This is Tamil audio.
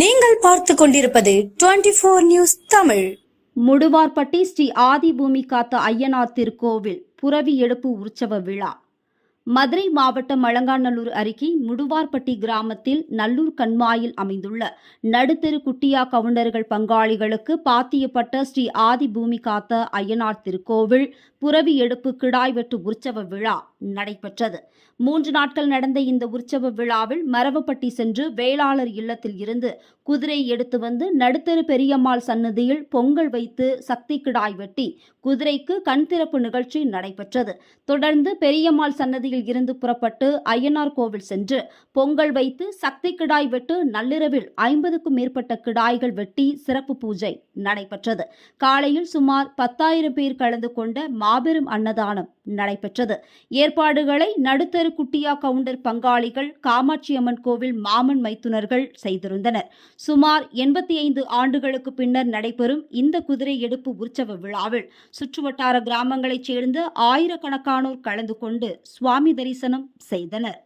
நீங்கள் பார்த்து கொண்டிருப்பது twenty four news Tamil. Muduvarpatti Shri Adhibhoomi காத்த ஐயனார் திருக்கோவில் புரவி எடுப்பு உற்சவ விழா. மதுரை மாவட்டம் அலங்காநல்லூர் அருகே முடுவார்பட்டி கிராமத்தில் நல்லூர் கண்மாயில் அமைந்துள்ள நடுத்தெரு குட்டியா கவுண்டர்கள் பங்காளிகளுக்கு பாத்தியப்பட்ட ஸ்ரீ ஆதிபூமி காத்த ஐயனார் திருக்கோவில் புரவி எடுப்பு கிடாய் வெட்டு உற்சவ விழா. நடைபெற்றது. மூன்று நாட்கள் நடந்த இந்த உற்சவ விழாவில் மரவப்பட்டி சென்று வேளாளர் இல்லத்தில் இருந்து குதிரை எடுத்து வந்து நடுத்தரு பெரியம்மாள் சன்னதியில் பொங்கல் வைத்து சக்தி கிடாய் வெட்டி குதிரைக்கு கண் திறப்பு நிகழ்ச்சி நடைபெற்றது. தொடர்ந்து பெரியம்மாள் சன்னதியில் இருந்து புறப்பட்டு அய்யனார் கோவில் சென்று பொங்கல் வைத்து சக்தி கிடாய் வெட்டு நள்ளிரவில் ஐம்பதுக்கும் மேற்பட்ட கிடாய்கள் வெட்டி சிறப்பு பூஜை நடைபெற்றது. காலையில் சுமார் பத்தாயிரம் பேர் கலந்து கொண்ட மாபெரும் அன்னதானம் நடைபெற்றது. ஏற்பாடுகளை நடுத்தரு குட்டியா கவுண்டர் பங்காளிகள் காமாட்சியம்மன் கோவில் மாமன் மைத்துனர்கள் செய்திருந்தனர். சுமார் எண்பத்தி ஐந்து ஆண்டுகளுக்கு பின்னர் நடைபெறும் இந்த குதிரை எடுப்பு உற்சவ விழாவில் சுற்றுவட்டார கிராமங்களைச் சேர்ந்த ஆயிரக்கணக்கானோர் கலந்து கொண்டு சுவாமி தரிசனம் செய்தனர்.